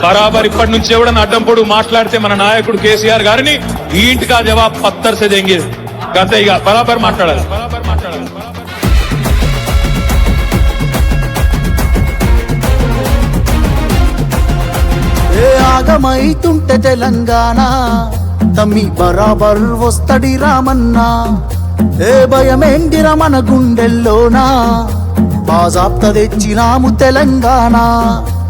బరాబర్ ఇప్పటి నుంచి ఎవడన్నా అడ్డం పొడు మాట్లాడితే మన నాయకుడు కేసీఆర్ గారిని ఈ ఇంటికా జవాబ్ పత్తర్ సే దెంగే. గంతే ఇక బరాబర్ మాట్లాడాలి. బరాబర్ మాట్లాడాలి. ఏ ఆగమైతుంటే తెలంగాణ? తమ్మి బరాబర్ వస్తడి రామన్నా. ఏ భయమేందిర మన గుండెల్లోనా? బాజాప్త తెచ్చినాము తెలంగాణ.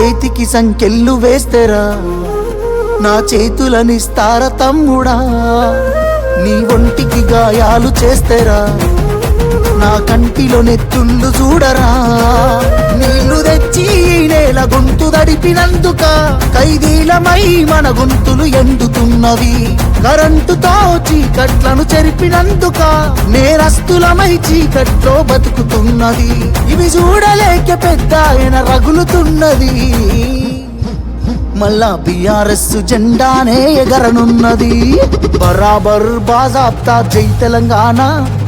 చేతికి సంకెళ్ళు వేస్తేరా? నా చేతులనిస్తారా తమ్ముడా? నీ ఒంటికి గాయాలు చేస్తేరా? నా కంటిలో నెత్తుళ్ళు చూడరా? నీళ్ళు తెచ్చి నేల గొంతు దడిపినందుక ఖైదీలమై మన గొంతులు ఎండుతున్నవి. కరెంటుతో చీకట్లను చెరిపినందుక నేరస్తులమై చీకట్లో బతుకుతున్నది. ఇవి చూడలేక పెద్ద ఆయన రగులుతున్నది. మళ్ళా బిఆర్ఎస్ జెండానే ఎగరనున్నది. బరాబర్ బాజాబ్తా జై తెలంగాణ.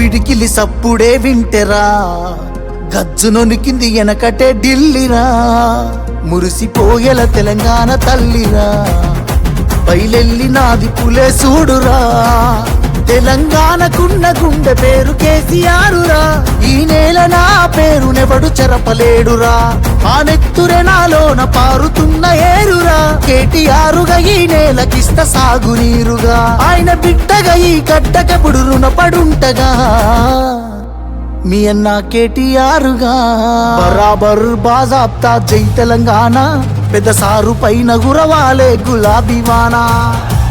పిడికిలి సప్పుడే వింటెరా. గజ్జునొనికింది వెనకటే ఢిల్లీరా. మురిసిపోయేల తెలంగాణ తల్లిరా. బయలెల్లి నాది పులే చూడురా తెలంగాణకున్న గుండె పేరు కేసీఆరురా. ఈ నేల నా పేరునెవడు చెరపలేడురా. ఆ నెత్తురే నాలోన పారుతున్న ఏరురా. కేటీఆరుగా ఈ నేలకిస్త సాగునీరుగా. ఆయన బిడ్డగా ఈ గడ్డకెప్పుడు రుణపడుంటగా. మీ అన్న కేటీఆరుగా. బరాబర్ బాజాబ్తా జై తెలంగాణ. పెద్ద సారు పైన గురవాలే గులాబీ వానా.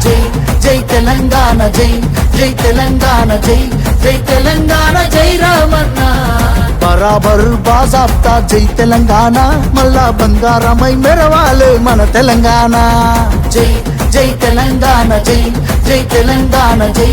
జై జై తెలంగాణ జై. జై తెలంగాణ జై జై తెలంగాణ జై రామన్న బరాబర్ బాజాప్తా జై తెలంగాణ మళ్ళా బంగారమై మెరవాలే మన తెలంగాణ జై జై తెలంగాణ జై జై తెలంగాణ జై